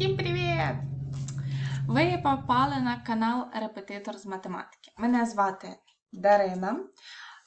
Всім привіт! Ви попали на канал Репетитор з математики. Мене звати Дарина.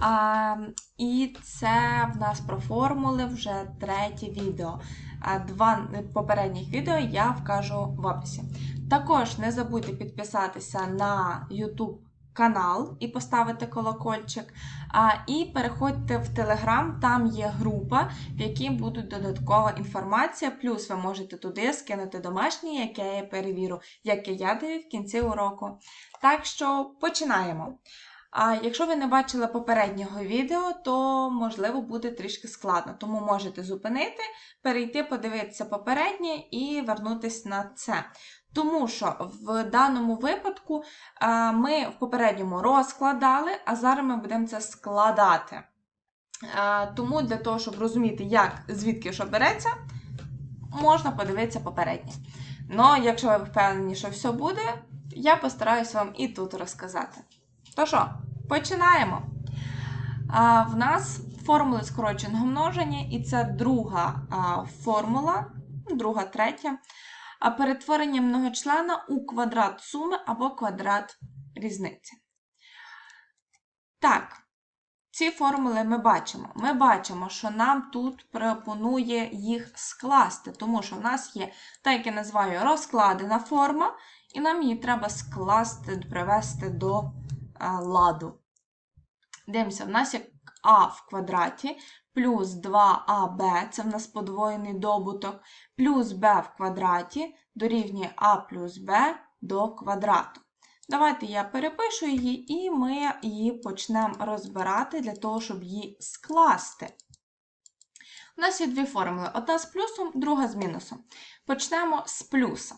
А, і це в нас про формули вже третє відео. А, два попередніх відео я вкажу в описі. Також не забудьте підписатися на YouTube канал і поставити колокольчик. А, і переходьте в Telegram, там є група, в якій буде додаткова інформація. Плюс ви можете туди скинути домашнє, яке я перевірю, яке я даю в кінці уроку. Так що починаємо. А якщо ви не бачили попереднього відео, то можливо буде трішки складно, тому можете зупинити, перейти, подивитися попереднє і вернутися на це. Тому що в даному випадку ми в попередньому розкладали, а зараз ми будемо це складати. Тому для того, щоб розуміти, як звідки що береться, можна подивитися попереднє. Ну, якщо ви впевнені, що все буде, я постараюсь вам і тут розказати. То що, починаємо. А, В нас формули скороченого множення, і це друга формула, друга, третя. А перетворення многочлена у квадрат суми або квадрат різниці. Так, ці формули ми бачимо. Ми бачимо, що нам тут пропонує їх скласти, тому що в нас є, так як я називаю, розкладена форма, і нам її треба скласти, привести до ладу. Дивимося, в нас є а в квадраті плюс 2аб, це в нас подвоєний добуток, плюс b в квадраті дорівнює а плюс b до квадрату. Давайте я перепишу її, і ми її почнемо розбирати для того, щоб її скласти. У нас є дві формули: одна з плюсом, друга з мінусом. Почнемо з плюса.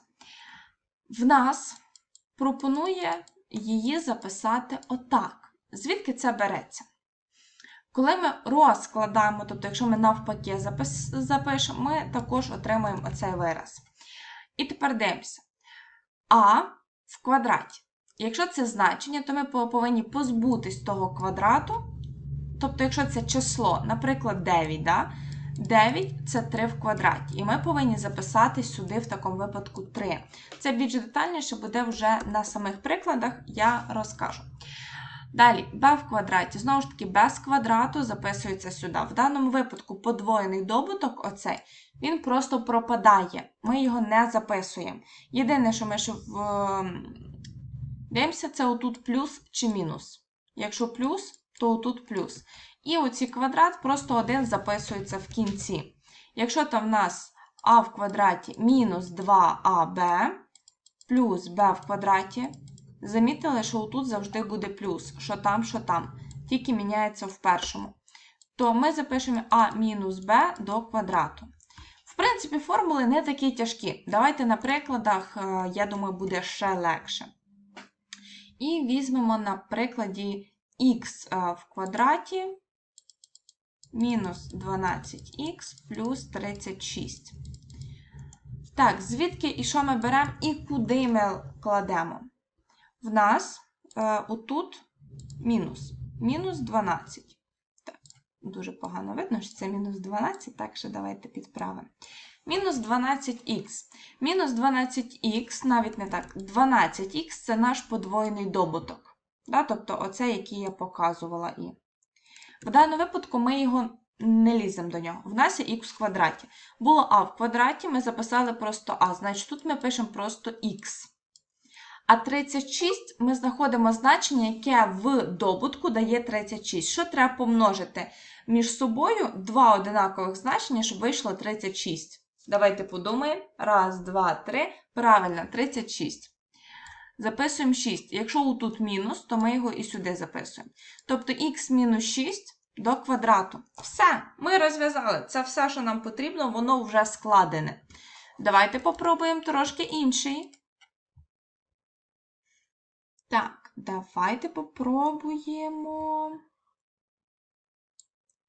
В нас пропонує її записати отак. Звідки це береться? Коли ми розкладаємо, тобто, якщо ми навпаки запишемо, ми також отримаємо оцей вираз. І тепер дивимося. А в квадраті. Якщо це значення, то ми повинні позбутись того квадрату. Тобто, якщо це число, наприклад, 9, да? 9 це 3 в квадраті. І ми повинні записати сюди в такому випадку 3. Це більш детальніше буде вже на самих прикладах, я розкажу. Далі, b в квадраті. Знову ж таки, без квадрату записується сюди. В даному випадку подвоєний добуток, оцей, він просто пропадає. Ми його не записуємо. Єдине, що ми ще в... дивимося, це отут плюс чи мінус. Якщо плюс, то отут плюс. І оці квадрат просто один записується в кінці. Якщо там в нас а в квадраті мінус 2аб плюс b в квадраті. Замітили, що тут завжди буде плюс, що там, що там, тільки міняється в першому. То ми запишемо а мінус b до квадрату. В принципі, формули не такі тяжкі. Давайте на прикладах, я думаю, буде ще легше. І візьмемо на прикладі х в квадраті мінус 12х плюс 36. Так, звідки і що ми беремо, і куди ми кладемо? В нас е, отут мінус. Мінус 12. Так, Дуже погано видно, що це мінус 12, так що давайте підправимо. Мінус 12х. Мінус 12х, навіть не так, 12х це наш подвоєний добуток. Да? Тобто оце, який я показувала і. В даному випадку ми його не ліземо до нього. В нас є х в квадраті. Було а в квадраті, ми записали просто а, значить тут ми пишемо просто х. А 36 ми знаходимо значення, яке в добутку дає 36. Що треба помножити між собою два одинакових значення, щоб вийшло 36. Давайте подумаємо. Раз, два, три. Правильно, 36. Записуємо 6. Якщо тут мінус, то ми його і сюди записуємо. Тобто х мінус 6 до квадрату. Все, ми розв'язали. Це все, що нам потрібно, воно вже складене. Давайте попробуємо трошки інший. Так, давайте попробуємо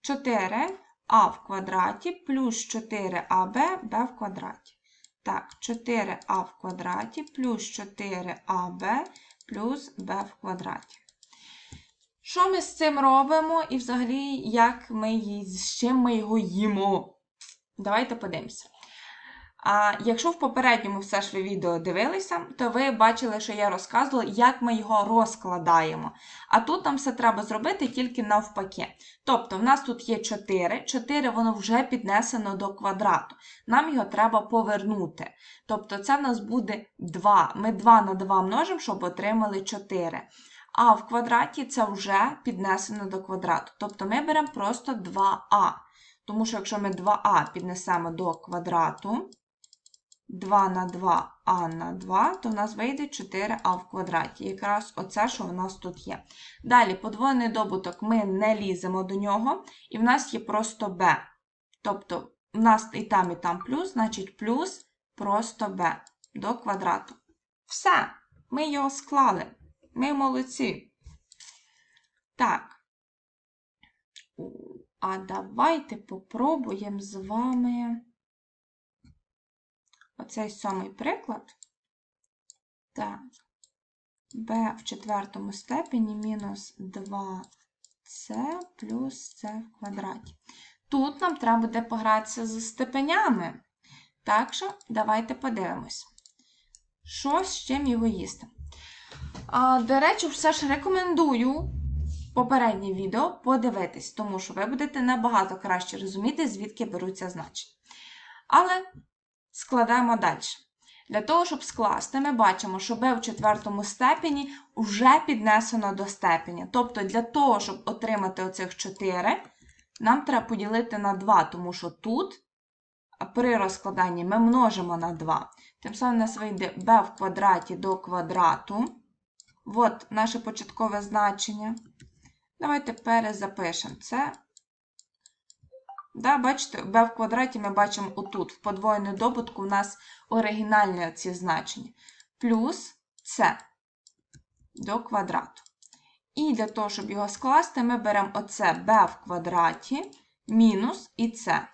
4а в квадраті плюс 4аб b в квадраті. Так, 4а в квадраті плюс 4аб плюс b в квадраті. Що ми з цим робимо і взагалі, як ми, з чим ми його їмо? Давайте подивимося. А якщо в попередньому все ж ви відео дивилися, то ви бачили, що я розказувала, як ми його розкладаємо. А тут нам все треба зробити тільки навпаки. Тобто, в нас тут є 4, 4 воно вже піднесено до квадрату. Нам його треба повернути. Тобто, це в нас буде 2. Ми 2 на 2 множимо, щоб отримали 4. А в квадраті це вже піднесено до квадрату. Тобто ми беремо просто 2а. Тому що якщо ми 2а піднесемо до квадрату, 2 на 2 а на 2, то в нас вийде 4а в квадраті. Якраз оце, що в нас тут є. Далі, подвоєний добуток ми не ліземо до нього, і в нас є просто b. Тобто, в нас і там, і там плюс, значить плюс просто b до квадрату. Все, ми його склали. Ми молодці. Так. А давайте попробуємо з вами оцей сьомий приклад. Так. b в четвертому степені мінус 2c плюс c в квадраті. Тут нам треба буде погратися з степенями. Так що, давайте подивимось, що з чим його їсти. А, До речі, все ж рекомендую попереднє відео подивитись, тому що ви будете набагато краще розуміти, звідки беруться значення. Але складаємо далі. Для того, щоб скласти, ми бачимо, що b в четвертому степені вже піднесено до степені. Тобто, для того, щоб отримати оцих 4, нам треба поділити на 2, тому що тут при розкладанні ми множимо на 2. Тим самим у нас вийде b в квадраті до квадрату. От наше початкове значення. Давайте перезапишемо це. Да, Бачите, b в квадраті ми бачимо отут. В подвоєному добутку у нас оригінальні ці значення. Плюс c до квадрату. І для того, щоб його скласти, ми беремо оце b в квадраті мінус і c.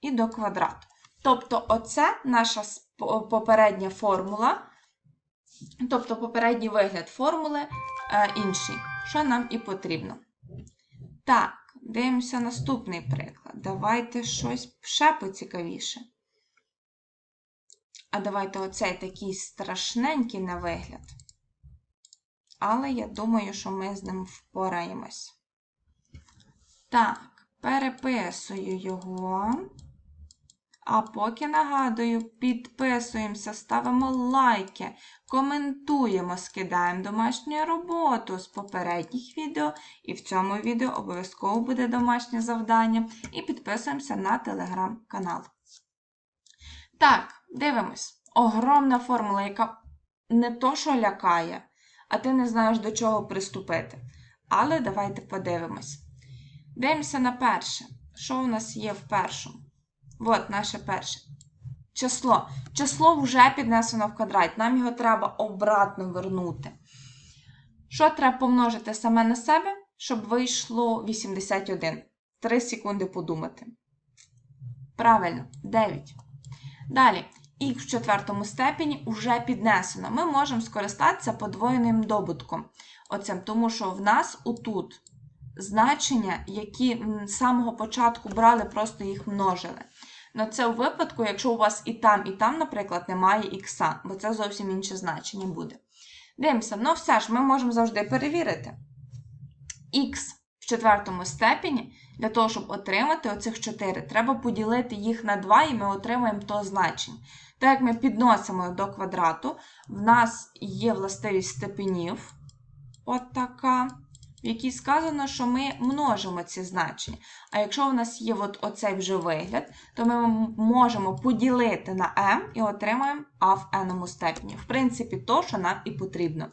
І до квадрату. Тобто, оце наша попередня формула. Тобто попередній вигляд формули е, інший, що нам і потрібно. Так, дивимося наступний приклад. Давайте щось ще поцікавіше. А давайте оцей такий страшненький на вигляд. Але я думаю, що ми з ним впораємось. Так, переписую його. А поки нагадую, підписуємося, ставимо лайки, коментуємо, скидаємо домашню роботу з попередніх відео. І в цьому відео обов'язково буде домашнє завдання. І підписуємося на телеграм-канал. Так, дивимось. Огромна формула, яка не то, що лякає, а ти не знаєш, до чого приступити. Але давайте подивимось. Дивимося на перше. Що у нас є в першому? От наше перше. Число. Число вже піднесено в квадрат. Нам його треба обратно вернути. Що треба помножити саме на себе, щоб вийшло 81? 3 секунди подумати. Правильно, 9. Далі, х в четвертому степені вже піднесено. Ми можемо скористатися подвоєним добутком. Оцим, тому що в нас отут значення, які з самого початку брали, просто їх множили. Ну, це у випадку, якщо у вас і там, і там, наприклад, немає ікса, бо це зовсім інше значення буде. Дивимося, ну все ж, ми можемо завжди перевірити. Х в четвертому степені, для того, щоб отримати оцих 4, треба поділити їх на 2, і ми отримаємо то значення. Так як ми підносимо до квадрату, в нас є властивість степенів. От така в якій сказано, що ми множимо ці значення. А якщо у нас є от оцей вже вигляд, то ми можемо поділити на m і отримаємо а в n степені. В принципі, то, що нам і потрібно.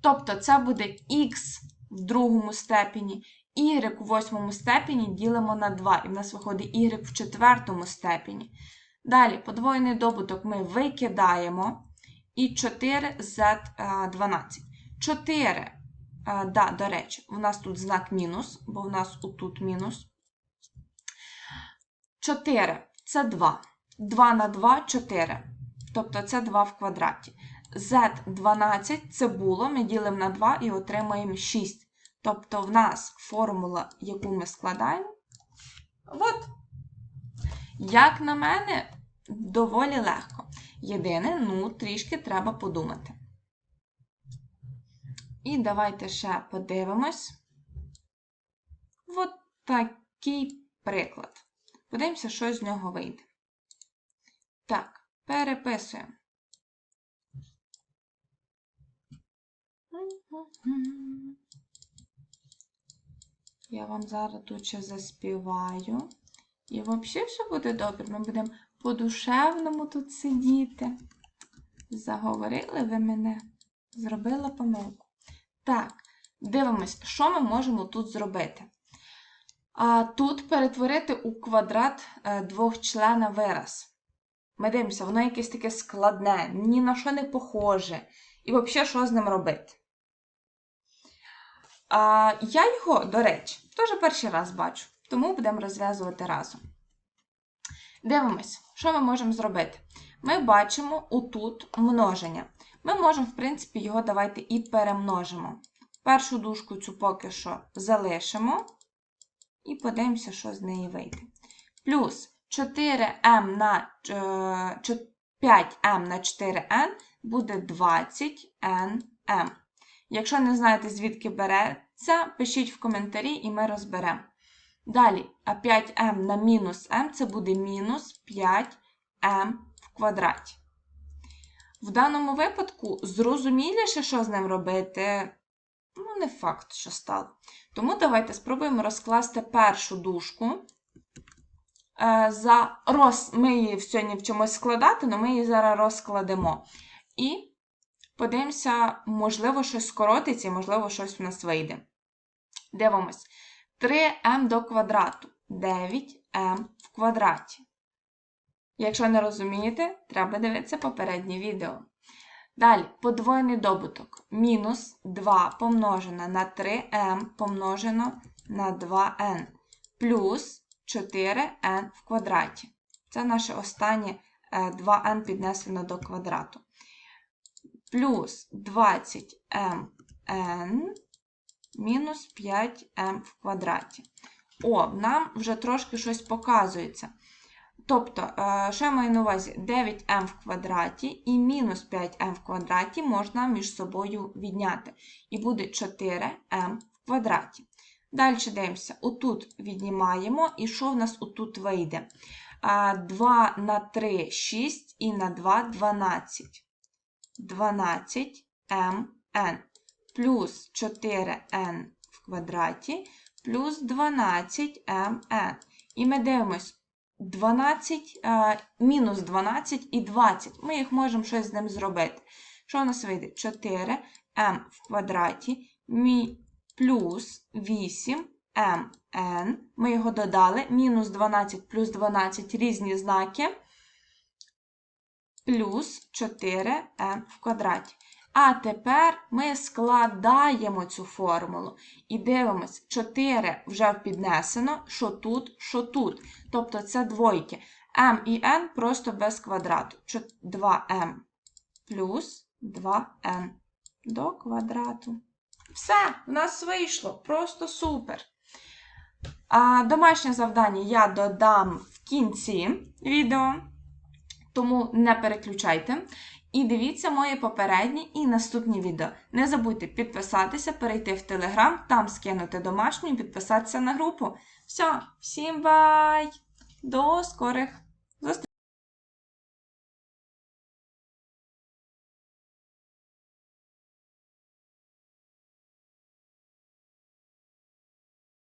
Тобто, це буде x в другому степені, y у восьмому степені ділимо на 2, і в нас виходить y в четвертому степені. Далі, подвоєний добуток ми викидаємо. І 4z12. 4 а, да, до речі, у нас тут знак мінус, бо в нас отут мінус. 4 це 2. 2 на 2 4. Тобто це 2 в квадраті. Z12 це було, ми ділимо на 2 і отримаємо 6. Тобто, в нас формула, яку ми складаємо. От. Як на мене, доволі легко. Єдине, ну, трішки треба подумати. І давайте ще подивимось. От такий приклад. Подивимося, що з нього вийде. Так, переписуємо. Я вам зараз тут ще заспіваю. І взагалі все буде добре. Ми будемо по-душевному тут сидіти. Заговорили ви мене. Зробила помилку. Так, дивимось, що ми можемо тут зробити. А Тут перетворити у квадрат е, двохчлена вираз. Ми дивимося, воно якесь таке складне, ні на що не похоже. І взагалі, що з ним робити? А, Я його, до речі, теж перший раз бачу, тому будемо розв'язувати разом. Дивимось, що ми можемо зробити. Ми бачимо отут множення. Ми можемо, в принципі, його давайте і перемножимо. Першу дужку цю поки що залишимо. І подивимося, що з неї вийде. Плюс 4m на 5m на 4n буде 20nm. Якщо не знаєте, звідки береться, пишіть в коментарі і ми розберемо. Далі, а 5m на мінус m це буде мінус 5m в квадраті. В даному випадку зрозуміліше, що з ним робити, ну, не факт, що стало. Тому давайте спробуємо розкласти першу дужку. Е, за роз... Ми її сьогодні вчимось складати, але ми її зараз розкладемо. І подивимося, можливо, щось скоротиться, можливо, щось в нас вийде. Дивимось. 3m до квадрату. 9m в квадраті. Якщо не розумієте, треба дивитися попереднє відео. Далі, подвоєний добуток. Мінус 2 помножено на 3m помножено на 2n. Плюс 4n в квадраті. Це наше останнє 2n піднесено до квадрату. Плюс 20mn мінус 5m в квадраті. О, нам вже трошки щось показується. Тобто, е, що я маю на увазі, 9m в квадраті і мінус 5m в квадраті можна між собою відняти. І буде 4m в квадраті. Далі дивимося, отут віднімаємо, і що в нас отут вийде? 2 на 3 6 і на 2 12. 12mn плюс 4n в квадраті плюс 12mn. І ми дивимось 12, мінус 12 і 20. Ми їх можемо щось з ним зробити. Що у нас вийде? 4m в квадраті плюс 8mn. Ми його додали. Мінус 12 плюс 12 різні знаки. Плюс 4m в квадраті. А тепер ми складаємо цю формулу і дивимось, 4 вже піднесено, що тут, що тут. Тобто це двойки. m і n просто без квадрату. 2m плюс 2n до квадрату. Все, в нас вийшло. Просто супер. А Домашнє завдання я додам в кінці відео, тому не переключайте. І дивіться мої попередні і наступні відео. Не забудьте підписатися, перейти в Телеграм, там скинути домашню і підписатися на групу. Все, всім бай! До скорих!